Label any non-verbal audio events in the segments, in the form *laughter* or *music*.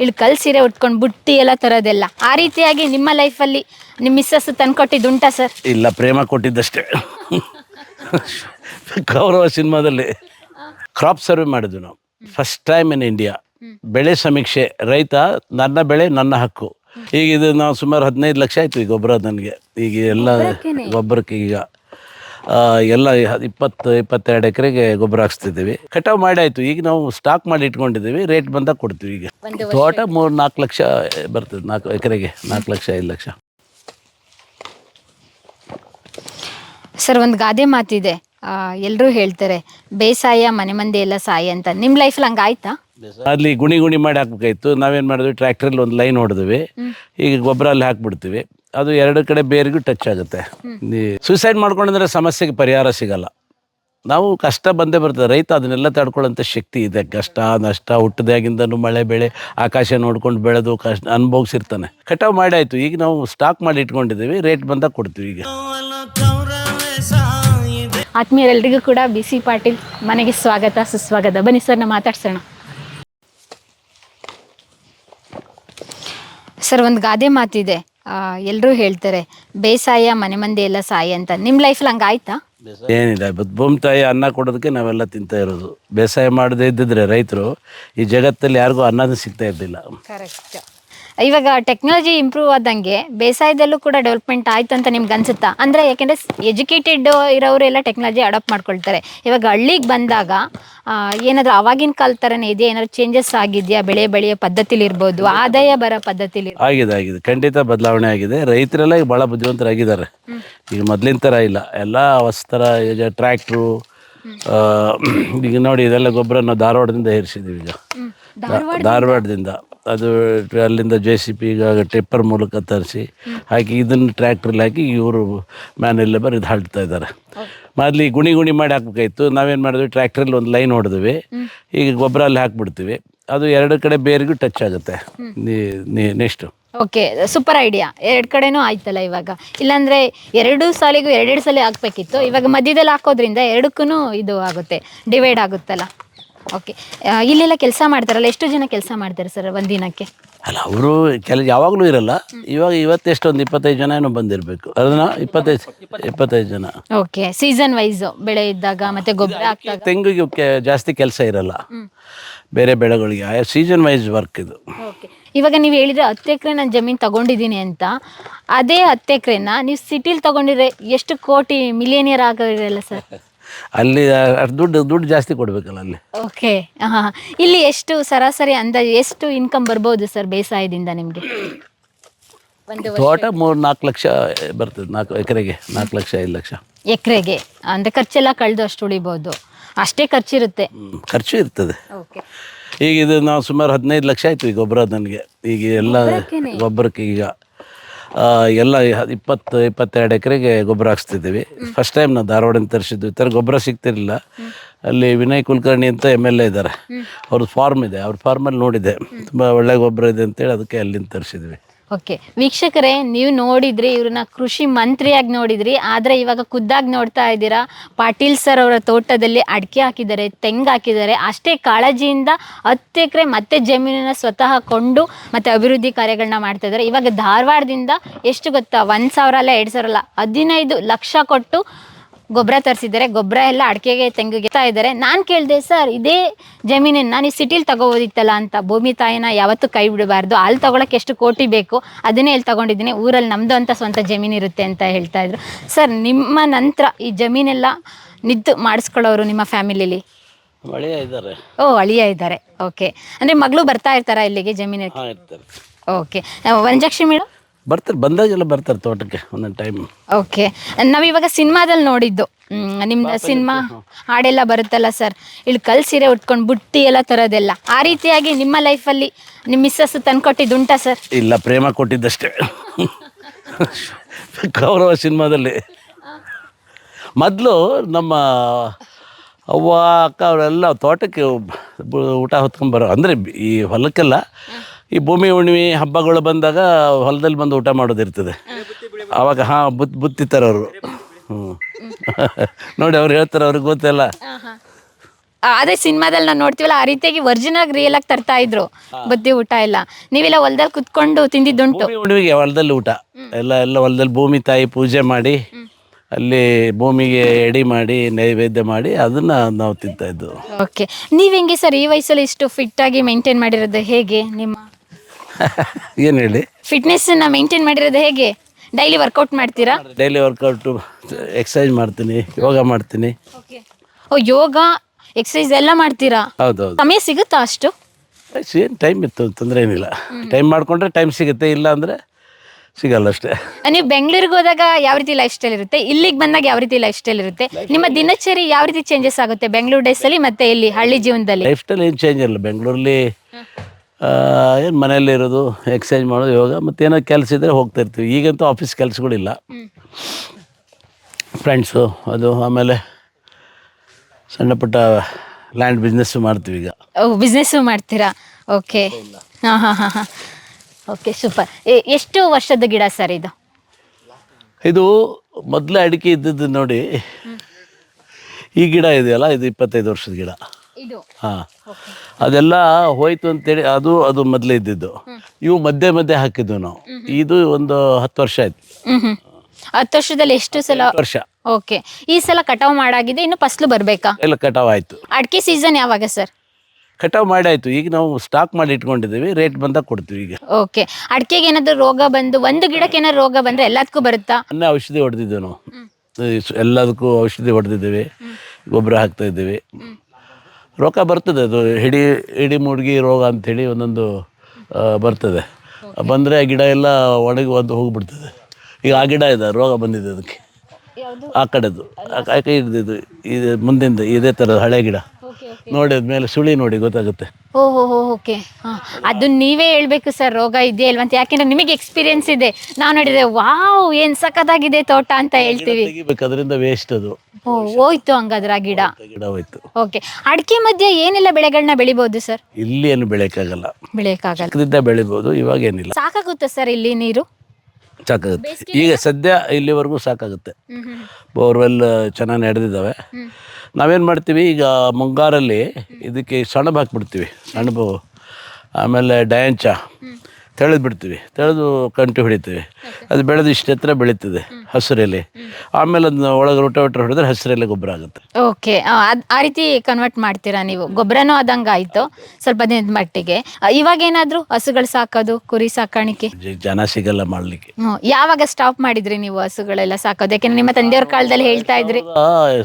ಇಲ್ಲಿ ಕಲ್ಸಿರೆ ಉಟ್ಕೊಂಡು ಬುಟ್ಟಿ ಎಲ್ಲ ತರೋದೆಲ್ಲ. ಆ ರೀತಿಯಾಗಿ ನಿಮ್ಮ ಲೈಫಲ್ಲಿ ನಿಮ್ಮ ಮಿಸ್ಸಸ್ ತಂದ್ಕೊಟ್ಟಿದ್ದುಂಟಾ ಸರ್? ಇಲ್ಲ ಪ್ರೇಮ ಕೊಟ್ಟಿದ್ದಷ್ಟೇ. ಗೌರವ ಸಿನಿಮಾದಲ್ಲಿ ಕ್ರಾಪ್ ಸರ್ವೆ ಮಾಡಿದ್ವಿ ನಾವು. ಫಸ್ಟ್ ಟೈಮ್ ಇನ್ ಇಂಡಿಯಾ ಬೆಳೆ ಸಮೀಕ್ಷೆ. ರೈತ ನನ್ನ ಬೆಳೆ ನನ್ನ ಹಕ್ಕು. ಈಗ ಇದು ನಾವು ಸುಮಾರು ಹದಿನೈದು ಲಕ್ಷ ಆಯ್ತು ಈ ಗೊಬ್ಬರ ನನಗೆ. ಈಗ ಎಲ್ಲ ಗೊಬ್ಬರಕ್ಕೆ ಈಗ. ಎಲ್ಲ ಇಪ್ಪತ್ತು ಇಪ್ಪತ್ತೆರಡು ಎಕರೆಗೆ ಗೊಬ್ಬರ ಹಾಕ್ಸ್ತಿದ್ದೀವಿ. ಕಟಾವ್ ಮಾಡಿ ಆಯಿತು ಈಗ ನಾವು ಸ್ಟಾಕ್ ಮಾಡಿ ಇಟ್ಕೊಂಡಿದ್ದೀವಿ. ರೇಟ್ ಬಂದಾಗ ಕೊಡ್ತೀವಿ ಈಗ. ತೋಟ ಮೂರು ನಾಲ್ಕು ಲಕ್ಷ ಬರ್ತದೆ. ನಾಲ್ಕು ಎಕರೆಗೆ ನಾಲ್ಕು ಲಕ್ಷ ಐದು ಲಕ್ಷ. ಸರ್ ಒಂದು ಗಾದೆ ಮಾತಿದೆ. ಎಲ್ಲರೂ ಹೇಳ್ತಾರೆ ಬೇಸಾಯ ಮನೆ ಮಂದಿ ಎಲ್ಲ ಸಾಯಿ ಅಂತ. ನಿಮ್ಮ ಲೈಫಲ್ಲಿ ಹಂಗಾಯ್ತಾ? ಅಲ್ಲಿ ಗುಣಿ ಗುಣಿ ಮಾಡಿ ಹಾಕ್ಬೇಕಾಯ್ತು. ನಾವೇನು ಮಾಡಿದ್ವಿ? ಟ್ರ್ಯಾಕ್ಟ್ರಲ್ಲಿ ಒಂದು ಲೈನ್ ಹೊಡೆದ್ವಿ. ಈಗ ಗೊಬ್ಬರ ಅಲ್ಲಿ ಹಾಕ್ಬಿಡ್ತೀವಿ. ಅದು ಎರಡು ಕಡೆ ಬೇರಿಗೂ ಟಚ್ ಆಗುತ್ತೆ. ಸುಸೈಡ್ ಮಾಡ್ಕೊಂಡ್ರೆ ಸಮಸ್ಯೆಗೆ ಪರಿಹಾರ ಸಿಗಲ್ಲ. ನಾವು ಕಷ್ಟ ಬಂದೇ ಬರ್ತದೆ. ರೈತ ಅದನ್ನೆಲ್ಲ ತಡ್ಕೊಳ್ಳೋಂಥ ಶಕ್ತಿ ಇದೆ. ಕಷ್ಟ ನಷ್ಟ ಹುಟ್ಟದಾಗಿಂದನೂ ಮಳೆ ಬೆಳೆ ಆಕಾಶ ನೋಡ್ಕೊಂಡು ಬೆಳೆದು ಕಷ್ಟ ಅನುಭವಿಸಿರ್ತಾನೆ. ಕಟಾವು ಮಾಡಿ ಆಯಿತು ಈಗ ನಾವು ಸ್ಟಾಕ್ ಮಾಡಿ ಇಟ್ಕೊಂಡಿದ್ದೀವಿ. ರೇಟ್ ಬಂದಾಗ ಕೊಡ್ತೀವಿ ಈಗ. ಆತ್ಮೀಯರೆಲ್ಲರಿಗೂ ಕೂಡ ಬಿ ಸಿ ಪಾಟೀಲ್ ಮನೆಗೆ ಸ್ವಾಗತ ಸುಸ್ವಾಗತ. ಬನ್ನಿ ಸರ್ ನಾ ಮಾತಾಡ್ಸೋಣ. ಸರ್ ಒಂದು ಗಾದೆ ಮಾತಿದೆ. ಎಲ್ಲರೂ ಹೇಳ್ತಾರೆ ಬೇಸಾಯ ಮನೆ ಮಂದಿ ಎಲ್ಲ ಸಾಯಿ ಅಂತ. ನಿಮ್ಮ ಲೈಫಲ್ಲಿ ಹಂಗಾಯ್ತಾ? ಏನಿಲ್ಲ ಭೂಮಿ ತಾಯಿ ಅನ್ನ ಕೊಡೋದಕ್ಕೆ ನಾವೆಲ್ಲ ತಿಂತಾ ಇರೋದು. ಬೇಸಾಯ ಮಾಡದೇ ಇದ್ದಿದ್ರೆ ರೈತರು ಈ ಜಗತ್ತಲ್ಲಿ ಯಾರಿಗೂ ಅನ್ನದ ಸಿಗ್ತಾ ಇರಲಿಲ್ಲ ಕರೆಕ್ಟ್ ಇವಾಗ ಟೆಕ್ನಾಲಜಿ ಇಂಪ್ರೂವ್ ಆದಂಗೆ ಬೇಸಾಯದಲ್ಲೂ ಕೂಡ ಡೆವಲಪ್ಮೆಂಟ್ ಆಯ್ತು ಅಂತ ನಿಮ್ಗೆ ಅನ್ಸುತ್ತಾ? ಅಂದರೆ ಯಾಕೆಂದರೆ ಎಜುಕೇಟೆಡ್ ಇರೋರೆಲ್ಲ ಟೆಕ್ನಾಲಜಿ ಅಡಾಪ್ಟ್ ಮಾಡ್ಕೊಳ್ತಾರೆ. ಇವಾಗ ಹಳ್ಳಿಗೆ ಬಂದಾಗ ಏನಾದ್ರು ಅವಾಗಿನ ಕಾಲ ಥರನೇ ಇದೆಯಾ ಏನಾದ್ರು ಚೇಂಜಸ್ ಆಗಿದೆಯಾ? ಬೆಳೆ ಬೆಳೆಯ ಪದ್ಧತಿಲಿ ಇರ್ಬೋದು ಆದಾಯ ಬರೋ ಪದ್ಧತಿಲಿ ಆಗಿದೆ ಆಗಿದೆ. ಖಂಡಿತ ಬದಲಾವಣೆ ಆಗಿದೆ. ರೈತರೆಲ್ಲ ಈಗ ಭಾಳ ಬುದ್ಧಿವಂತರಾಗಿದ್ದಾರೆ. ಈಗ ಮೊದಲಿನ ಥರ ಇಲ್ಲ. ಎಲ್ಲ ವಸ್ತರ ಈಗ ಟ್ರ್ಯಾಕ್ಟ್ರು ಈಗ ನೋಡಿ ಇದೆಲ್ಲ ಗೊಬ್ಬರ ನಾವು ಧಾರವಾಡದಿಂದ ಹೇರಿಸಿದ್ದೀವಿ ಈಗ. ಧಾರವಾಡದಿಂದ? ಅದು ಅಲ್ಲಿಂದ ಜೆ ಸಿ ಪಿ ಈಗ ಟಿಪ್ಪರ್ ಮೂಲಕ ತರಿಸಿ ಹಾಕಿ ಇದನ್ನು ಟ್ರ್ಯಾಕ್ಟ್ರಲ್ಲಿ ಹಾಕಿ ಇವರು ಮ್ಯಾನೆಲ್ಲ ಬರೀ ಇದು ಹಾಳ್ತಾ ಇದ್ದಾರೆ ಮೊದಲು ಗುಣಿ ಗುಣಿ ಮಾಡಿ ಹಾಕ್ಬೇಕಾಯ್ತು. ನಾವೇನು ಮಾಡಿದ್ವಿ? ಟ್ರ್ಯಾಕ್ಟ್ರಲ್ಲಿ ಒಂದು ಲೈನ್ ಹೊಡೆದ್ವಿ. ಈಗ ಗೊಬ್ಬರ ಅಲ್ಲಿ ಹಾಕ್ಬಿಡ್ತೀವಿ. ಅದು ಎರಡು ಕಡೆ ಬೇರಿಗೂ ಟಚ್ ಆಗುತ್ತೆ. ನೆಕ್ಸ್ಟು ಓಕೆ ಸೂಪರ್ ಐಡಿಯಾ ಎರಡು ಕಡೆನೂ ಆಯ್ತಲ್ಲ ಇವಾಗ? ಇಲ್ಲಾಂದ್ರೆ ಎರಡು ಸಾಲಿಗೂ ಎರಡೆರಡು ಸಲ ಹಾಕ್ಬೇಕಿತ್ತು. ಇವಾಗ ಮಧ್ಯದಲ್ಲಿ ಹಾಕೋದ್ರಿಂದ ಎರಡಕ್ಕೂ ಇದು ಆಗುತ್ತೆ ಡಿವೈಡ್ ಆಗುತ್ತಲ್ಲ? ಓಕೆ ಇಲ್ಲೆಲ್ಲ ಕೆಲಸ ಮಾಡ್ತಾರಲ್ಲ ಎಷ್ಟು ಜನ ಕೆಲಸ ಮಾಡ್ತಾರೆ ಸರ್ ಒಂದಿನಕ್ಕೆ? ಅಲ್ಲ ಅವರು ಕೆಲ ಯಾವಾಗಲೂ ಇರಲ್ಲ. ಇವಾಗ ಇವತ್ತೆಷ್ಟು ಒಂದು ಇಪ್ಪತ್ತೈದು ಜನ ಏನೋ ಬಂದಿರಬೇಕು. ಅದನ್ನ ಇಪ್ಪತ್ತೈದು ಇಪ್ಪತ್ತೈದು ಜನ. ಓಕೆ ಸೀಸನ್ ವೈಸ್ ಬೆಳೆ ಇದ್ದಾಗ ಮತ್ತೆ ಗೊಬ್ಬರ ಹಾಕ್ದಾಗ? ತೆಂಗಿಗೆ ಕೆ- ಜಾಸ್ತಿ ಕೆಲಸ ಇರಲ್ಲ. ಬೇರೆ ಬೆಳೆಗಳಿಗೆ ಆಯಾ ಸೀಸನ್ ವೈಸ್ ವರ್ಕ್ ಇದು. ಓಕೆ ಇವಾಗ ನೀವು ಹೇಳಿದ್ರೆ ಹತ್ತು ಎಕರೆ ನಾನು ಜಮೀನು ತಗೊಂಡಿದ್ದೀನಿ ಅಂತ. ಅದೇ ಹತ್ತು ಎಕರೆನ? ನೀವು ಸಿಟಿಲಿ ತಗೊಂಡಿದ್ರೆ ಎಷ್ಟು ಕೋಟಿ ಮಿಲಿಯನಿಯರ್ ಆಗಿರಲ್ಲ ಸರ್? ಅಲ್ಲಿ ದುಡ್ಡು ದುಡ್ಡು ಜಾಸ್ತಿ ಕೊಡಬೇಕಲ್ಲ ಅಲ್ಲಿ. ಓಕೆ ಹಾಂ ಇಲ್ಲಿ ಎಷ್ಟು ಸರಾಸರಿ ಅಂದಾಜು ಎಷ್ಟು ಇನ್ಕಮ್ ಬರ್ಬೋದು ಸರ್ ಬೇಸಾಯದಿಂದ ನಿಮಗೆ? ಒಂದು ತೋಟ ಮೂರು ನಾಲ್ಕು ಲಕ್ಷ ಬರ್ತದೆ ನಾಲ್ಕು ಎಕರೆಗೆ ನಾಲ್ಕು ಲಕ್ಷ ಐದು ಲಕ್ಷ. ಎಕರೆಗೆ? ಅಂದ್ರೆ ಖರ್ಚೆಲ್ಲ ಕಳೆದು ಅಷ್ಟು ಉಳಿಬೋದು. ಅಷ್ಟೇ ಖರ್ಚು ಇರುತ್ತೆ ಖರ್ಚು ಇರ್ತದೆ. ಓಕೆ ಈಗ ಇದು ನಾವು ಸುಮಾರು ಹದಿನೈದು ಲಕ್ಷ ಆಯ್ತು ಈ ಗೊಬ್ಬರ ನನಗೆ ಈಗ ಎಲ್ಲ ಗೊಬ್ಬರಕ್ಕೆ ಈಗ ಎಲ್ಲ ಇಪ್ಪತ್ತು ಇಪ್ಪತ್ತೆರಡು ಎಕರೆಗೆ ಗೊಬ್ಬರ ಹಾಕ್ಸ್ತಿದ್ದೀವಿ. ಫಸ್ಟ್ ಟೈಮ್ ನಾವು ಧಾರವಾಡದಿಂದ ತರಿಸಿದ್ವಿ ಈ ಥರ ಗೊಬ್ಬರ ಸಿಗ್ತಿರಲಿಲ್ಲ. ಅಲ್ಲಿ ವಿನಯ್ ಕುಲಕರ್ಣಿ ಅಂತ ಎಂ ಎಲ್ ಎ ಇದ್ದಾರೆ. ಅವ್ರದ್ದು ಫಾರ್ಮ್ ಇದೆ. ಅವ್ರ ಫಾರ್ಮಲ್ಲಿ ನೋಡಿದೆ. ತುಂಬ ಒಳ್ಳೆ ಗೊಬ್ಬರ ಇದೆ ಅಂತೇಳಿ ಅದಕ್ಕೆ ಅಲ್ಲಿಂದ ತರಿಸಿದ್ವಿ. ಓಕೆ ವೀಕ್ಷಕರೇ, ನೀವು ನೋಡಿದ್ರಿ, ಇವ್ರನ್ನ ಕೃಷಿ ಮಂತ್ರಿಯಾಗಿ ನೋಡಿದ್ರಿ, ಆದರೆ ಇವಾಗ ಖುದ್ದಾಗಿ ನೋಡ್ತಾ ಇದ್ದೀರಾ, ಪಾಟೀಲ್ ಸರ್ ಅವರ ತೋಟದಲ್ಲಿ ಅಡಿಕೆ ಹಾಕಿದ್ದಾರೆ, ತೆಂಗು ಹಾಕಿದ್ದಾರೆ, ಅಷ್ಟೇ ಕಾಳಜಿಯಿಂದ ಹತ್ತು ಎಕರೆ ಮತ್ತೆ ಜಮೀನನ್ನ ಸ್ವತಃ ಕೊಂಡು ಮತ್ತೆ ಅಭಿವೃದ್ಧಿ ಕಾರ್ಯಗಳನ್ನ ಮಾಡ್ತಾ ಇದ್ದಾರೆ. ಇವಾಗ ಧಾರವಾಡದಿಂದ ಎಷ್ಟು ಗೊತ್ತಾ, ಒಂದು ಸಾವಿರ ಅಲ್ಲ, ಎರಡು ಸಾವಿರ ಅಲ್ಲ, ಹದಿನೈದು ಲಕ್ಷ ಕೊಟ್ಟು ಗೊಬ್ಬರ ತರಿಸಿದ್ದಾರೆ. ಗೊಬ್ಬರ ಎಲ್ಲ ಅಡಿಕೆಗೆ ತೆಂಗಿಗೆ ಇದ್ದಾರೆ. ನಾನು ಕೇಳಿದೆ ಸರ್ ಇದೇ ಜಮೀನನ್ನು ನೀವು ಸಿಟಿಲಿ ತಗೋಬೋದಿತ್ತಲ್ಲ ಅಂತ. ಭೂಮಿ ತಾಯಿನ ಯಾವತ್ತೂ ಕೈ ಬಿಡಬಾರ್ದು. ಅಲ್ಲಿ ತೊಗೊಳಕ್ಕೆ ಎಷ್ಟು ಕೋಟಿ ಬೇಕು ಅದನ್ನೇ ಇಲ್ಲಿ ತೊಗೊಂಡಿದ್ದೀನಿ. ಊರಲ್ಲಿ ನಮ್ಮದು ಅಂತ ಸ್ವಂತ ಜಮೀನು ಇರುತ್ತೆ ಅಂತ ಹೇಳ್ತಾ ಇದ್ರು. ಸರ್ ನಿಮ್ಮ ನಂತರ ಈ ಜಮೀನೆಲ್ಲ ನಿದ್ದು ಮಾಡಿಸ್ಕೊಳ್ಳೋರು ನಿಮ್ಮ ಫ್ಯಾಮಿಲಿಲಿ? ಅಳಿಯ ಇದ್ದಾರೆ. ಓ ಅಳಿಯ ಇದ್ದಾರೆ. ಓಕೆ. ಅಂದರೆ ಮಗಳು ಬರ್ತಾ ಇರ್ತಾರಾ ಇಲ್ಲಿಗೆ ಇರ್ತಾರೆ. ಓಕೆ. ವಂಜಕ್ಷಿ ಮೇಡಮ್ ಬರ್ತಾರೆ ಬಂದಾಗೆಲ್ಲ ಬರ್ತಾರೆ ತೋಟಕ್ಕೆ ಒಂದೊಂದು ಟೈಮ್ ಓಕೆ ನಾವಿವಾಗ ಸಿನಿಮಾದಲ್ಲಿ ನೋಡಿದ್ದು. ನಿಮ್ಮ ನಿಮ್ದು ಸಿನಿಮಾ ಹಾಡೆಲ್ಲ ಬರುತ್ತಲ್ಲ ಸರ್? ಇಲ್ಲಿ ಕಲ್ಸಿರೆ ಉಟ್ಕೊಂಡು ಬುಟ್ಟಿ ಎಲ್ಲ ತರೋದೆಲ್ಲ. ಆ ರೀತಿಯಾಗಿ ನಿಮ್ಮ ಲೈಫಲ್ಲಿ ನಿಮ್ಮ ಮಿಸ್ಸಸ್ ತಂದ್ಕೊಟ್ಟಿದ್ದುಂಟಾ ಸರ್? ಇಲ್ಲ ಪ್ರೇಮ ಕೊಟ್ಟಿದ್ದಷ್ಟೇ. ಕೌರವ ಸಿನಿಮಾದಲ್ಲಿ. ಮೊದಲು ನಮ್ಮ ಅವ್ವ ಅಕ್ಕ ಅವರೆಲ್ಲ ತೋಟಕ್ಕೆ ಬ- ಊಟ ಹೊತ್ಕೊಂಡ್ಬರೋ ಅಂದರೆ ಈ ಹೊಲಕ್ಕೆಲ್ಲ ಈ ಭೂಮಿ ಹುಣ್ಣಿಮೆ ಹಬ್ಬಗಳು ಬಂದಾಗ ಹೊಲದಲ್ಲಿ ಬಂದು ಊಟ ಮಾಡೋದಿರ್ತದೆ ಆವಾಗ ಹಾಂ ಬುತ್ ಬುತ್ತಿತ್ತಾರೆ ಅವರು ಹ್ಞೂ ನೋಡಿ ಅವ್ರು ಹೇಳ್ತಾರೆ ಅವ್ರಿಗೆ ಗೊತ್ತಲ್ಲ. ಅದೇ ಸಿನಿಮಾದಲ್ಲಿ ನಾವು ನೋಡ್ತೀವಲ್ಲ ಆ ರೀತಿಯಾಗಿ ಒರಿಜಿನಲ್ ರಿಯಲ್ ಆಗಿ ತರ್ತಾ ಇದ್ರು ಬುದ್ಧಿ ಊಟ ಎಲ್ಲ. ನೀವೆಲ್ಲ ಹೊಲದಲ್ಲಿ ಕುತ್ಕೊಂಡು ತಿಂದಿದ್ದುಂಟು? ಭೂಮಿ ಹುಣ್ಣಿಮೆಗೆ ಹೊಲದಲ್ಲಿ ಊಟ. ಎಲ್ಲ ಎಲ್ಲ ಹೊಲದಲ್ಲಿ ಭೂಮಿ ತಾಯಿ ಪೂಜೆ ಮಾಡಿ ಅಲ್ಲಿ ಭೂಮಿಗೆ ಎಡಿ ಮಾಡಿ ನೈವೇದ್ಯ ಮಾಡಿ ಅದನ್ನ ನಾವು ತಿಂತಾ ಇದ್ದು ಓಕೆ ನೀವ್ ಹೆಂಗೆ ಸರ್ ಈ ವಯಸ್ಸಲ್ಲಿ ಇಷ್ಟು ಫಿಟ್ ಆಗಿ ಮೇಂಟೈನ್ ಮಾಡಿರೋದು ಹೇಗೆ ನಿಮ್ಮ *laughs* ಏನು ಹೇಳಿ? ಫಿಟ್ನೆಸ್ನ ಮೇಂಟೈನ್ ಮಾಡಿರೋದು ಹೇಗೆ? ಡೈಲಿ ವರ್ಕೌಟ್ ಮಾಡ್ತೀರಾ? ಡೈಲಿ ವರ್ಕೌಟು ಎಕ್ಸರ್ಸೈಜ್ ಮಾಡ್ತೀನಿ ಯೋಗ ಮಾಡ್ತೀನಿ. ಓ ಯೋಗ ಎಕ್ಸಸೈಸ್ ಎಲ್ಲ ಮಾಡ್ತೀರಾ? ಹೌದು ಸಮಯ ಸಿಗುತ್ತಾ ಅಷ್ಟು? ಏನು ಟೈಮ್ ಇತ್ತು ತೊಂದರೆ ಏನಿಲ್ಲ. ಟೈಮ್ ಮಾಡಿಕೊಂಡ್ರೆ ಟೈಮ್ ಸಿಗುತ್ತೆ ಇಲ್ಲ ಅಂದರೆ ಸಿಗಲ್ಲ ಅಷ್ಟೇ. ನೀವು ಬೆಂಗಳೂರಿಗೆ ಹೋದಾಗ ಯಾವ ರೀತಿ ಲೈಫ್ ಸ್ಟೈಲ್ ಇರುತ್ತೆ? ಇಲ್ಲಿಗೆ ಬಂದಾಗ ಯಾವ ರೀತಿ ಲೈಫ್ ಸ್ಟೈಲ್ ಇರುತ್ತೆ ನಿಮ್ಮ ದಿನಚರಿ ಯಾವ ರೀತಿ ಚೇಂಜಸ್ ಆಗುತ್ತೆ ಬೆಂಗಳೂರು ಡೇಸ್ ಅಲ್ಲಿ ಮತ್ತೆ ಇಲ್ಲಿ ಹಳ್ಳಿ ಜೀವನದಲ್ಲಿ? ಲೈಫ್ ಸ್ಟೈಲ್ ಏನು ಚೇಂಜ್ ಇಲ್ಲ. ಬೆಂಗಳೂರಲ್ಲಿ ಏನು ಮನೆಯಲ್ಲೇ ಇರೋದು ಮಾಡೋದು ಯೋಗ ಮತ್ತು ಏನೋ ಕೆಲಸ ಇದ್ದರೆ ಹೋಗ್ತಾ ಇರ್ತೀವಿ. ಈಗಂತೂ ಆಫೀಸ್ ಕೆಲಸಗಳಿಲ್ಲ. ಫ್ರೆಂಡ್ಸು ಅದು ಆಮೇಲೆ ಸಣ್ಣ ಪುಟ್ಟ ಲ್ಯಾಂಡ್ ಬಿಸ್ನೆಸ್ಸು ಮಾಡ್ತೀವಿ ಈಗ. ಬಿಸ್ನೆಸ್ಸು ಮಾಡ್ತೀರಾ? ಓಕೆ ಹಾಂ ಹಾಂ ಹಾಂ ಹಾಂ. ಓಕೆ ಸೂಪರ್ ಎಷ್ಟು ವರ್ಷದ ಗಿಡ ಸರ್ ಇದು? ಇದು ಮೊದಲೇ ಅಡಿಕೆ ಇದ್ದದ್ದು ನೋಡಿ ಈ ಗಿಡ ಇದೆಯಲ್ಲ ಇದು ಇಪ್ಪತ್ತೈದು ವರ್ಷದ ಗಿಡ. ಹಾಂ. ಅದೆಲ್ಲ ಹೋಯ್ತು ಅಂತೇಳಿ ಅದು ಅದು ಮೊದಲೇ ಇದ್ದಿದ್ದು. ಇವು ಮಧ್ಯೆ ಮಧ್ಯೆ ಹಾಕಿದ್ವು ನಾವು. ಇದು ಒಂದು ಹತ್ತು ವರ್ಷ ಆಯ್ತು. ಹತ್ತು ವರ್ಷದಲ್ಲಿ ಎಷ್ಟು ಸಲ ವರ್ಷ. ಓಕೆ ಈ ಸಲ ಕಟಾವು ಮಾಡಾಗಿದೆ ಇನ್ನು ಫಸ್ಲು ಬರಬೇಕಾ? ಎಲ್ಲ ಕಟಾವ್ ಆಯ್ತು. ಅಡಿಕೆ ಸೀಸನ್ ಯಾವಾಗ ಸರ್ ಕಟಾವ್ ಮಾಡಾಯ್ತು. ಈಗ ನಾವು ಸ್ಟಾಕ್ ಮಾಡಿ ಇಟ್ಕೊಂಡಿದ್ದೀವಿ ರೇಟ್ ಬಂದಾಗ ಕೊಡ್ತೀವಿ ಈಗ. ಓಕೆ ಅಡಿಕೆಗೆ ಏನಾದರೂ ರೋಗ ಬಂದು ಒಂದು ಗಿಡಕ್ಕೆ ಏನಾದ್ರು ರೋಗ ಬಂದ್ರೆ ಎಲ್ಲದಕ್ಕೂ ಬರುತ್ತಾ? ಅನ್ನ ಔಷಧಿ ಹೊಡೆದಿದ್ದೇವೆ ನಾವು. ಎಲ್ಲದಕ್ಕೂ ಔಷಧಿ ಹೊಡೆದಿದ್ದೀವಿ. ಗೊಬ್ಬರ ಹಾಕ್ತಾ ಇದ್ದೀವಿ. ರೋಗ ಬರ್ತದೆ ಅದು. ಹಿಡಿ ಹಿಡಿ ಮುಡ್ಗಿ ರೋಗ ಅಂಥೇಳಿ ಒಂದೊಂದು ಬರ್ತದೆ. ಬಂದರೆ ಗಿಡ ಎಲ್ಲ ಒಣಗಿ ಒಂದು ಹೋಗಿಬಿಡ್ತದೆ. ಈಗ ಆ ಗಿಡ ಇದೆ ರೋಗ ಬಂದಿದೆ ಅದಕ್ಕೆ. ಆ ಕಡೆದು. ಆ ಕೈ ಹಿಡ್ದಿದ್ದು ಇದು ಮುಂದಿಂದ ಇದೇ ಥರದ ಹಳೆ ಗಿಡ. ನೋಡಿ ಅದ್ಮೇಲೆ ಸುಳಿ ನೋಡಿ ಗೊತ್ತಾಗುತ್ತೆ. ಓ ಹೋ ಹೋ ಓಕೆ ಹಾಂ. ಅದು ನೀವೇ ಹೇಳ್ಬೇಕು ಸರ್ ರೋಗ ಇದೆಯಾ ಇಲ್ವಾ ಅಂತ. ಯಾಕೆಂದ್ರೆ ನಿಮಗೆ ಎಕ್ಸ್ಪೀರಿಯನ್ಸ್ ಇದೆ. ನಾವು ನೋಡಿದ್ರೆ ವಾವ್ ಏನು ಸಖತ್ತಾಗಿದೆ ತೋಟ ಅಂತ ಹೇಳ್ತೀವಿ. ತೆಗಿಬೇಕು ಅದರಿಂದ ವೇಸ್ಟ್ ಅದು. ಓ ಹೋಯ್ತು ಹಂಗಾದ್ರೆ ಆ ಗಿಡ. ಗಿಡ ಹೋಯ್ತು. ಓಕೆ ಅಡಿಕೆ ಮಧ್ಯೆ ಏನೆಲ್ಲ ಬೆಳೆಗಳನ್ನ ಬೆಳಿಬಹುದು ಸರ್? ಇಲ್ಲಿ ಏನು ಬೆಳೆಯೋಕ್ಕಾಗಲ್ಲ. ಬೆಳೆಯಕ್ಕಾಗಲ್ಲ. ಚಿಕ್ಕದಿಂದ ಬೆಳಿಬೋದು ಇವಾಗ ಏನಿಲ್ಲ. ಸಾಕಾಗುತ್ತೆ ಸರ್ ಇಲ್ಲಿ ನೀರು? ಸಾಕಾಗುತ್ತೆ. ಈಗ ಸದ್ಯ ಇಲ್ಲಿವರೆಗೂ ಸಾಕಾಗುತ್ತೆ. ಬೋರ್ವೆಲ್ ಚೆನ್ನಾಗಿ ನಡೆದಿದ್ದಾವೆ. ನಾವೇನು ಮಾಡ್ತೀವಿ ಈಗ ಮುಂಗಾರಲ್ಲಿ ಇದಕ್ಕೆ ಸೆಣಬು ಹಾಕ್ಬಿಡ್ತೀವಿ. ಸೆಣಬು ಆಮೇಲೆ ಡಯಾಂಚ. ತೆಳೆದು ಬಿಡ್ತೀವಿ ತೆಳೆದು ಕಂಟಿ ಹೊಡಿತೀವಿ. ಅದು ಬೆಳೆದು ಇಷ್ಟು ಎತ್ತರ ಬೆಳೀತದೆ ಹಸಿರೆಲೆ. ಆಮೇಲೆ ಅದನ್ನ ಒಳಗೆ ರೋಟೋವೇಟರ್ ಹೊಡೆದ್ರೆ ಹಸಿರೆಲೆ ಗೊಬ್ಬರ ಆಗುತ್ತೆ. ಓಕೆ ಆ ರೀತಿ ಕನ್ವರ್ಟ್ ಮಾಡ್ತೀರಾ ನೀವು? ಗೊಬ್ಬರನೂ ಆದಂಗೆ ಆಯಿತು ಸ್ವಲ್ಪ ದಿನದ ಮಟ್ಟಿಗೆ. ಇವಾಗ ಏನಾದರೂ ಹಸುಗಳು ಸಾಕೋದು ಕುರಿ ಸಾಕಾಣಿಕೆ? ಜನ ಸಿಗಲ್ಲ ಮಾಡಲಿಕ್ಕೆ. ಯಾವಾಗ ಸ್ಟಾಪ್ ಮಾಡಿದ್ರಿ ನೀವು ಹಸುಗಳೆಲ್ಲ ಸಾಕೋದು? ಯಾಕೆಂದ್ರೆ ನಿಮ್ಮ ತಂದೆಯವ್ರ ಕಾಲದಲ್ಲಿ ಹೇಳ್ತಾ ಇದ್ರಿ.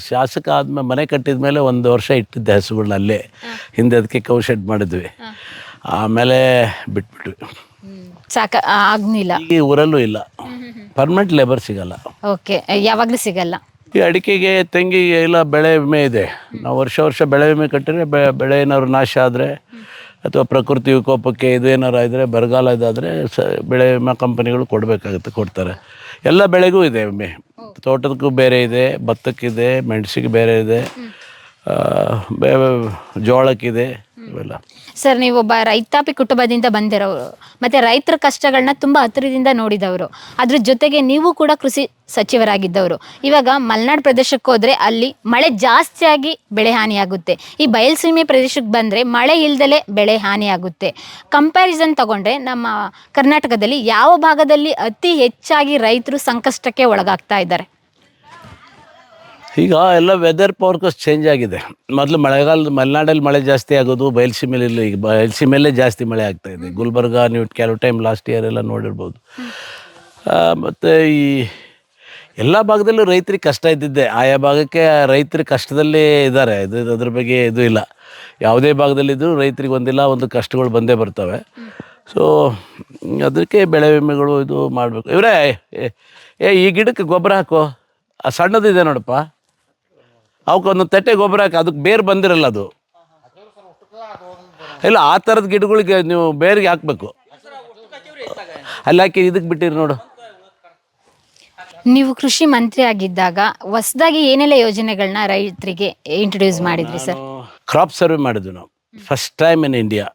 ಶಾಸಕ ಆದ್ಮೇಲೆ ಮನೆ ಕಟ್ಟಿದ ಮೇಲೆ ಒಂದು ವರ್ಷ ಇಟ್ಟಿದ್ದೆ ಹಸುಗಳನ್ನ ಅಲ್ಲೇ. ಹಿಂದೆ ಅದಕ್ಕೆ ಕೌಶೆಡ್ ಮಾಡಿದ್ವಿ. ಆಮೇಲೆ ಬಿಟ್ಬಿಟ್ವಿ. ಸಾಕ ಆಗ್ನಿಲ್ಲ. ಈ ಊರಲ್ಲೂ ಇಲ್ಲ. ಪರ್ಮನೆಂಟ್ ಲೇಬರ್ ಸಿಗಲ್ಲ. ಓಕೆ ಯಾವಾಗಲೂ ಸಿಗಲ್ಲ. ಈ ಅಡಿಕೆಗೆ ತೆಂಗಿಗೆ ಎಲ್ಲ ಬೆಳೆ ವಿಮೆ ಇದೆ. ನಾವು ವರ್ಷ ವರ್ಷ ಬೆಳೆ ವಿಮೆ ಕಟ್ಟಿದ್ರೆ ಬೆ ಬೆಳೆ ಏನಾದ್ರು ನಾಶ ಆದರೆ ಅಥವಾ ಪ್ರಕೃತಿ ವಿಕೋಪಕ್ಕೆ ಇದು ಏನಾರು ಇದ್ದರೆ ಬರಗಾಲ ಇದಾದರೆ ಸ ಬೆಳೆ ವಿಮೆ ಕಂಪನಿಗಳು ಕೊಡಬೇಕಾಗುತ್ತೆ ಕೊಡ್ತಾರೆ. ಎಲ್ಲ ಬೆಳೆಗೂ ಇದೆ ವಿಮೆ. ತೋಟದಕ್ಕೂ ಬೇರೆ ಇದೆ ಭತ್ತಕ್ಕಿದೆ ಮೆಣಸಿಗೆ ಬೇರೆ ಇದೆ ಆ, ಬೇ- ಜೋಳಕ್ಕಿದೆ. ಇವೆಲ್ಲ. ಸರ್, ನೀವು ಒಬ್ಬ ರೈತಾಪಿ ಕುಟುಂಬದಿಂದ ಬಂದಿರೋರು, ಮತ್ತೆ ರೈತರ ಕಷ್ಟಗಳನ್ನ ತುಂಬಾ ಹತ್ತಿರದಿಂದ ನೋಡಿದವರು, ಅದ್ರ ಜೊತೆಗೆ ನೀವು ಕೂಡ ಕೃಷಿ ಸಚಿವರಾಗಿದ್ದವರು. ಇವಾಗ ಮಲೆನಾಡು ಪ್ರದೇಶಕ್ಕೆ ಹೋದ್ರೆ ಅಲ್ಲಿ ಮಳೆ ಜಾಸ್ತಿಯಾಗಿ ಬೆಳೆ ಹಾನಿಯಾಗುತ್ತೆ. ಈ ಬಯಲುಸೀಮೆ ಪ್ರದೇಶಕ್ಕೆ ಬಂದ್ರೆ ಮಳೆ ಇಲ್ದಲೆ ಬೆಳೆ ಹಾನಿಯಾಗುತ್ತೆ. ಕಂಪ್ಯಾರಿಸನ್ ತಗೊಂಡ್ರೆ ನಮ್ಮ ಕರ್ನಾಟಕದಲ್ಲಿ ಯಾವ ಭಾಗದಲ್ಲಿ ಅತಿ ಹೆಚ್ಚಾಗಿ ರೈತರು ಸಂಕಷ್ಟಕ್ಕೆ ಒಳಗಾಗ್ತಾ ಇದ್ದಾರೆ? ಈಗ ಎಲ್ಲ ವೆದರ್ ಫೋರ್ಕಾಸ್ಟ್ ಚೇಂಜ್ ಆಗಿದೆ. ಮೊದಲು ಮಳೆಗಾಲದ ಮಲೆನಾಡಲ್ಲಿ ಮಳೆ ಜಾಸ್ತಿ ಆಗೋದು ಬಯಲುಸೀಮೆಯಲ್ಲಿ ಇಲ್ಲ ಈಗ ಬಯಲುಸೀಮೆಯಲ್ಲೇ ಜಾಸ್ತಿ ಮಳೆ ಆಗ್ತಾ ಇದೆ. ಗುಲ್ಬರ್ಗ ನೀವು ಕೆಲವು ಟೈಮ್ ಲಾಸ್ಟ್ ಇಯರ್ ಎಲ್ಲ ನೋಡಿರ್ಬೋದು. ಮತ್ತು ಈ ಎಲ್ಲ ಭಾಗದಲ್ಲೂ ರೈತರಿಗೆ ಕಷ್ಟ ಇದ್ದಿದ್ದೆ. ಆಯಾ ಭಾಗಕ್ಕೆ ರೈತರು ಕಷ್ಟದಲ್ಲಿ ಇದ್ದಾರೆ. ಇದು ಅದ್ರ ಬಗ್ಗೆ ಇದು ಇಲ್ಲ. ಯಾವುದೇ ಭಾಗದಲ್ಲಿದ್ದರೂ ರೈತರಿಗೆ ಒಂದಿಲ್ಲ ಒಂದು ಕಷ್ಟಗಳು ಬಂದೇ ಬರ್ತವೆ. ಸೊ ಅದಕ್ಕೆ ಬೆಳೆ ವಿಮೆಗಳು ಇದು ಮಾಡಬೇಕು. ಇವರೇ ಏ ಈ ಗಿಡಕ್ಕೆ ಗೊಬ್ಬರ ಹಾಕು. ಆ ಸಣ್ಣದಿದೆ ನೋಡಪ್ಪ. ಅವಕ್ಕೆ ಒಂದು ತಟ್ಟೆ ಗೊಬ್ಬರ ಹಾಕಿ ಅದಕ್ಕೆ ಬೇರು ಬಂದಿರಲ್ಲ ಅದು. ಇಲ್ಲ ಆ ಥರದ ಗಿಡಗಳಿಗೆ ನೀವು ಬೇರಿಗೆ ಹಾಕಬೇಕು. ಅಲ್ಲಿ ಹಾಕಿ ಇದಕ್ಕೆ ಬಿಟ್ಟಿರಿ ನೋಡು. ನೀವು ಕೃಷಿ ಮಂತ್ರಿ ಆಗಿದ್ದಾಗ ಹೊಸದಾಗಿ ಏನೆಲ್ಲ ಯೋಜನೆಗಳನ್ನ ರೈತರಿಗೆ ಇಂಟ್ರೊಡ್ಯೂಸ್ ಮಾಡಿದ್ರಿ ಸರ್? ಕ್ರಾಪ್ ಸರ್ವೆ ಮಾಡಿದ್ವಿ ನಾವು. ಫಸ್ಟ್ ಟೈಮ್ ಇನ್ ಇಂಡಿಯಾ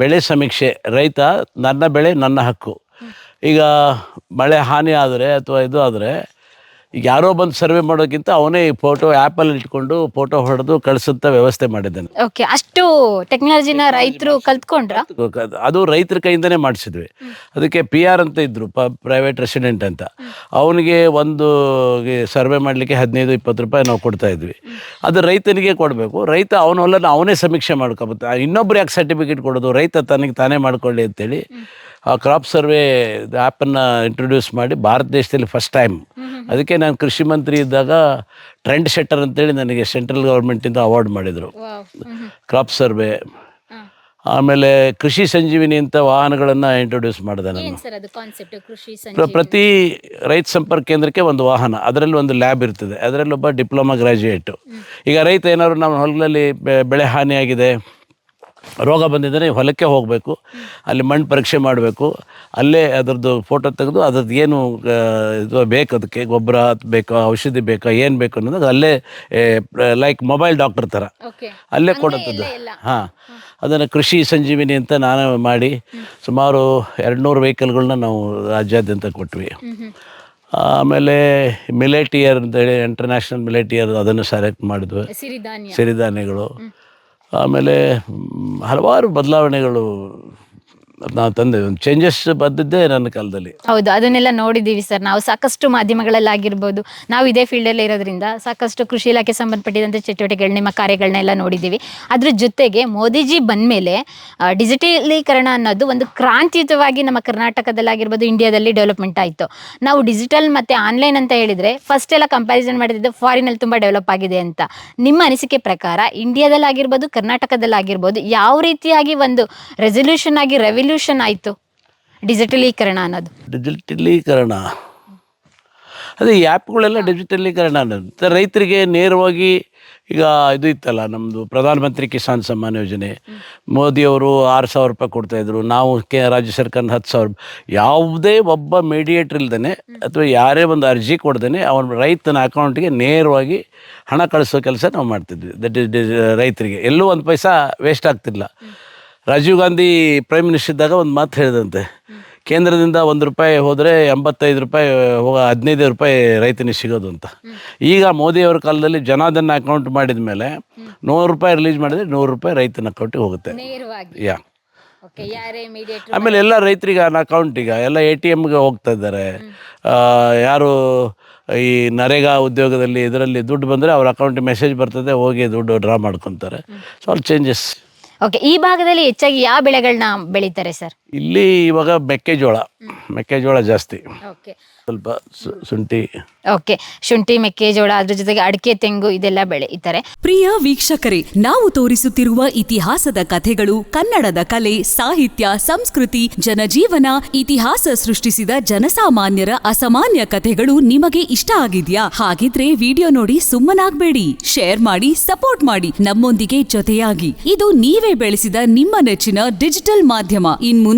ಬೆಳೆ ಸಮೀಕ್ಷೆ ರೈತ ನನ್ನ ಬೆಳೆ ನನ್ನ ಹಕ್ಕು. ಈಗ ಮಳೆ ಹಾನಿ ಆದರೆ ಅಥವಾ ಇದು ಆದರೆ ಈಗ ಯಾರೋ ಬಂದು ಸರ್ವೆ ಮಾಡೋಕ್ಕಿಂತ ಅವನೇ ಈ ಫೋಟೋ ಆ್ಯಪಲ್ಲಿ ಇಟ್ಕೊಂಡು ಫೋಟೋ ಹೊಡೆದು ಕಳಿಸುತ್ತ ವ್ಯವಸ್ಥೆ ಮಾಡಿದ್ದಾನೆ. ಓಕೆ ಅಷ್ಟು ಟೆಕ್ನಾಲಜಿನ ರೈತರು ಕಲ್ತ್ಕೊಂಡ್ರ? ಅದು ರೈತರ ಕೈಯಿಂದನೇ ಮಾಡಿಸಿದ್ವಿ. ಅದಕ್ಕೆ ಪಿ ಆರ್ ಅಂತ ಇದ್ದರು ಪ ಪ್ರೈವೇಟ್ ರೆಸಿಡೆಂಟ್ ಅಂತ. ಅವನಿಗೆ ಒಂದು ಸರ್ವೆ ಮಾಡಲಿಕ್ಕೆ ಹದಿನೈದು ಇಪ್ಪತ್ತು ರೂಪಾಯಿ ನಾವು ಕೊಡ್ತಾ ಇದ್ವಿ. ಅದು ರೈತನಿಗೆ ಕೊಡಬೇಕು. ರೈತ ಅವನ ಹೊಲನ ಅವನೇ ಸಮೀಕ್ಷೆ ಮಾಡ್ಕೊಬೋದು ಇನ್ನೊಬ್ರು ಯಾಕೆ ಸರ್ಟಿಫಿಕೇಟ್ ಕೊಡೋದು? ರೈತ ತನಗೆ ತಾನೇ ಮಾಡ್ಕೊಳ್ಳಿ ಅಂತೇಳಿ ಆ ಕ್ರಾಪ್ ಸರ್ವೆ ಆ್ಯಪನ್ನು ಇಂಟ್ರೊಡ್ಯೂಸ್ ಮಾಡಿ ಭಾರತ ದೇಶದಲ್ಲಿ ಫಸ್ಟ್ ಟೈಮ್ ಅದಕ್ಕೆ ನಾನು ಕೃಷಿ ಮಂತ್ರಿ ಇದ್ದಾಗ ಟ್ರೆಂಡ್ ಸೆಟ್ಟರ್ ಅಂತೇಳಿ ನನಗೆ ಸೆಂಟ್ರಲ್ ಗೌರ್ಮೆಂಟಿಂದ ಅವಾರ್ಡ್ ಮಾಡಿದರು. ಕ್ರಾಪ್ ಸರ್ವೆ ಆಮೇಲೆ ಕೃಷಿ ಸಂಜೀವಿನಿ ಅಂತ ವಾಹನಗಳನ್ನು ಇಂಟ್ರೊಡ್ಯೂಸ್ ಮಾಡಿದೆ ನಾನು. ಪ್ರತಿ ರೈತ ಸಂಪರ್ಕ ಕೇಂದ್ರಕ್ಕೆ ಒಂದು ವಾಹನ ಅದರಲ್ಲಿ ಒಂದು ಲ್ಯಾಬ್ ಇರ್ತದೆ ಅದರಲ್ಲಿ ಒಬ್ಬ ಡಿಪ್ಲೊಮಾ ಗ್ರ್ಯಾಜುಯೇಟು ಈಗ ರೈತ ಏನಾದ್ರು ನಮ್ಮ ಹೊಲದಲ್ಲಿ ಬೆಳೆ ಹಾನಿಯಾಗಿದೆ ರೋಗ ಬಂದಿದ್ದರೆ ಹೊಲಕ್ಕೆ ಹೋಗಬೇಕು ಅಲ್ಲಿ ಮಣ್ಣು ಪರೀಕ್ಷೆ ಮಾಡಬೇಕು ಅಲ್ಲೇ ಅದರದ್ದು ಫೋಟೋ ತೆಗೆದು ಅದ್ರದ್ದು ಏನು ಇದು ಬೇಕು ಅದಕ್ಕೆ ಗೊಬ್ಬರ ಬೇಕಾ ಔಷಧಿ ಬೇಕಾ ಏನು ಬೇಕು ಅನ್ನೋದು ಅಲ್ಲೇ ಲೈಕ್ ಮೊಬೈಲ್ ಡಾಕ್ಟರ್ ಥರ. ಅಲ್ಲೇ ಕೊಡುತ್ತದ್ದು. ಹಾಂ. ಅದನ್ನು ಕೃಷಿ ಸಂಜೀವಿನಿ ಅಂತ ನಾನು ಮಾಡಿ ಸುಮಾರು ಎರಡು ನೂರು ವೆಹಿಕಲ್ಗಳನ್ನ ನಾವು ರಾಜ್ಯಾದ್ಯಂತ ಕೊಟ್ವಿ. ಆಮೇಲೆ ಮಿಲೇಟಿಯರ್ ಅಂತೇಳಿ ಇಂಟರ್ನ್ಯಾಷನಲ್ ಮಿಲೇಟಿಯರ್ ಅದನ್ನು ಸೆಲೆಕ್ಟ್ ಮಾಡಿದ್ವಿ. ಸಿರಿಧಾನ್ಯ. ಸಿರಿಧಾನ್ಯಗಳು. ಆಮೇಲೆ ಹಲವಾರು ಬದಲಾವಣೆಗಳು ನಾವು ತಂದೆ ಒಂದು ಚೇಂಜಸ್ ಬಂದಿದ್ದೇ ನನ್ನ ಕಾಲದಲ್ಲಿ. ಹೌದು, ಅದನ್ನೆಲ್ಲ ನೋಡಿದ್ದೀವಿ ಸರ್. ನಾವು ಸಾಕಷ್ಟು ಮಾಧ್ಯಮಗಳಲ್ಲಾಗಿರ್ಬೋದು. ನಾವು ಇದೇ ಅಲ್ಲಿ ಇರೋದ್ರಿಂದ ಸಾಕಷ್ಟು ಕೃಷಿ ಇಲಾಖೆ ಸಂಬಂಧಪಟ್ಟಿದಂಥ ಚಟುವಟಿಕೆಗಳು, ನಿಮ್ಮ ಕಾರ್ಯಗಳನ್ನೆಲ್ಲ ನೋಡಿದ್ದೀವಿ. ಅದ್ರ ಜೊತೆಗೆ ಮೋದಿಜಿ ಬಂದಮೇಲೆ ಡಿಜಿಟಲೀಕರಣ ಅನ್ನೋದು ಒಂದು ಕ್ರಾಂತಿಯುತವಾಗಿ ನಮ್ಮ ಕರ್ನಾಟಕದಲ್ಲಾಗಿರ್ಬೋದು ಇಂಡಿಯಾದಲ್ಲಿ ಡೆವಲಪ್ಮೆಂಟ್ ಆಯಿತು. ನಾವು ಡಿಜಿಟಲ್ ಮತ್ತು ಆನ್ಲೈನ್ ಅಂತ ಹೇಳಿದರೆ ಫಸ್ಟ್ ಎಲ್ಲ ಕಂಪ್ಯಾರಿಸನ್ ಮಾಡಿದ್ದು ಫಾರಿನಲ್ಲಿ ತುಂಬ ಡೆವಲಪ್ ಆಗಿದೆ ಅಂತ. ನಿಮ್ಮ ಅನಿಸಿಕೆ ಪ್ರಕಾರ ಇಂಡಿಯಾದಲ್ಲಾಗಿರ್ಬೋದು, ಕರ್ನಾಟಕದಲ್ಲಾಗಿರ್ಬೋದು, ಯಾವ ರೀತಿಯಾಗಿ ಒಂದು ರೆಸೊಲ್ಯೂಷನ್ ಆಗಿ ರೆವಲ್ಯೂಷನ್ ಆಯಿತು. ಡಿಜಿಟಲೀಕರಣ ಅನ್ನೋದು. ಡಿಜಿಟಲೀಕರಣ. ಅದೇ ಈ ಆ್ಯಪ್ಗಳೆಲ್ಲ ಡಿಜಿಟಲೀಕರಣ ಅನ್ನೋದು. ರೈತರಿಗೆ ನೇರವಾಗಿ ಈಗ ಇದು ಇತ್ತಲ್ಲ ನಮ್ಮದು ಪ್ರಧಾನಮಂತ್ರಿ ಕಿಸಾನ್ ಸಮ್ಮಾನ್ ಯೋಜನೆ. ಮೋದಿಯವರು ಆರು ಸಾವಿರ ರೂಪಾಯಿ ಕೊಡ್ತಾಯಿದ್ರು ನಾವು ಕೆ ರಾಜ್ಯ ಸರ್ಕಾರ ಹತ್ತು ಸಾವಿರ ಯಾವುದೇ ಒಬ್ಬ ಮೀಡಿಯೇಟ್ರ್ ಇಲ್ದೇ ಅಥವಾ ಯಾರೇ ಒಂದು ಅರ್ಜಿ ಕೊಡ್ದೇ ಅವನ ರೈತನ ಅಕೌಂಟಿಗೆ ನೇರವಾಗಿ ಹಣ ಕಳಿಸೋ ಕೆಲಸ ನಾವು ಮಾಡ್ತಿದ್ವಿ. ದಟ್ ಇಸ್ ರೈತರಿಗೆ. ಎಲ್ಲೂ ಒಂದು ಪೈಸಾ ವೇಸ್ಟ್ ಆಗ್ತಿಲ್ಲ. ರಾಜೀವ್ ಗಾಂಧಿ ಪ್ರೈಮ್ ಮಿನಿಸ್ಟರ್ ಇದ್ದಾಗ ಒಂದು ಮಾತು ಹೇಳಿದಂತೆ. ಕೇಂದ್ರದಿಂದ ಒಂದು ರೂಪಾಯಿ ಹೋದರೆ ಎಂಬತ್ತೈದು ರೂಪಾಯಿ ಹೋಗ ಹದಿನೈದು ರೂಪಾಯಿ ರೈತನಿಗೆ ಸಿಗೋದು ಅಂತ. ಈಗ ಮೋದಿಯವರ ಕಾಲದಲ್ಲಿ ಜನಾದನ್ನ ಅಕೌಂಟ್ ಮಾಡಿದ ಮೇಲೆ ನೂರು ರೂಪಾಯಿ ರಿಲೀಸ್ ಮಾಡಿದರೆ ನೂರು ರೂಪಾಯಿ ರೈತನ ಅಕೌಂಟಿಗೆ ಹೋಗುತ್ತೆ. ಯಾ. ಆಮೇಲೆ ಎಲ್ಲ ರೈತರಿಗೆ ಆ ಅಕೌಂಟಿಗೆ ಎಲ್ಲ ಎ ಟಿ ಎಮ್ಗೆ ಹೋಗ್ತಾ ಇದ್ದಾರೆ. ಯಾರು ಈ ನರೇಗಾ ಉದ್ಯೋಗದಲ್ಲಿ ಇದರಲ್ಲಿ ದುಡ್ಡು ಬಂದರೆ ಅವ್ರ ಅಕೌಂಟಿಗೆ ಮೆಸೇಜ್ ಬರ್ತದೆ ಹೋಗಿ ದುಡ್ಡು ಡ್ರಾ ಮಾಡ್ಕೊತಾರೆ. ಸೊ ಅಲ್ಲಿ ಚೇಂಜಸ್ ಓಕೆ ಈ ಭಾಗದಲ್ಲಿ ಹೆಚ್ಚಾಗಿ ಯಾವ ಬೆಳೆಗಳನ್ನ ಬೆಳೀತಾರೆ ಸರ್ ಇಲ್ಲಿ ಇವಾಗ ಮೆಕ್ಕೆಜೋಳ. ಮೆಕ್ಕೆಜೋಳ ಜಾಸ್ತಿ. ಓಕೆ. ಸ್ವಲ್ಪ ಸು- ಶುಂಠಿ. ಓಕೆ. ಶುಂಠಿ ಮೆಕ್ಕೆಜೋಳ ಅದ್ರ ಜೊತೆಗೆ ಅಡಿಕೆ ತೆಂಗು ಇದೆಲ್ಲ ಇತರೆ ಪ್ರಿಯ ವೀಕ್ಷಕರೇ ನಾವು ತೋರಿಸುತ್ತಿರುವ ಇತಿಹಾಸದ ಕಥೆಗಳು ಕನ್ನಡದ ಕಲೆ ಸಾಹಿತ್ಯ ಸಂಸ್ಕೃತಿ ಜನಜೀವನ ಇತಿಹಾಸ ಸೃಷ್ಟಿಸಿದ ಜನಸಾಮಾನ್ಯರ ಅಸಾಮಾನ್ಯ ಕಥೆಗಳು ನಿಮಗೆ ಇಷ್ಟ ಆಗಿದ್ಯಾ? ಹಾಗಿದ್ರೆ ವಿಡಿಯೋ ನೋಡಿ ಸುಮ್ಮನಾಗ್ಬೇಡಿ. ಶೇರ್ ಮಾಡಿ ಸಪೋರ್ಟ್ ಮಾಡಿ ನಮ್ಮೊಂದಿಗೆ ಜೊತೆಯಾಗಿ. ಇದು ನೀವೇ ಬೆಳೆಸಿದ ನಿಮ್ಮ ನೆಚ್ಚಿನ ಡಿಜಿಟಲ್ ಮಾಧ್ಯಮ. ಇನ್ಮುಂದೆ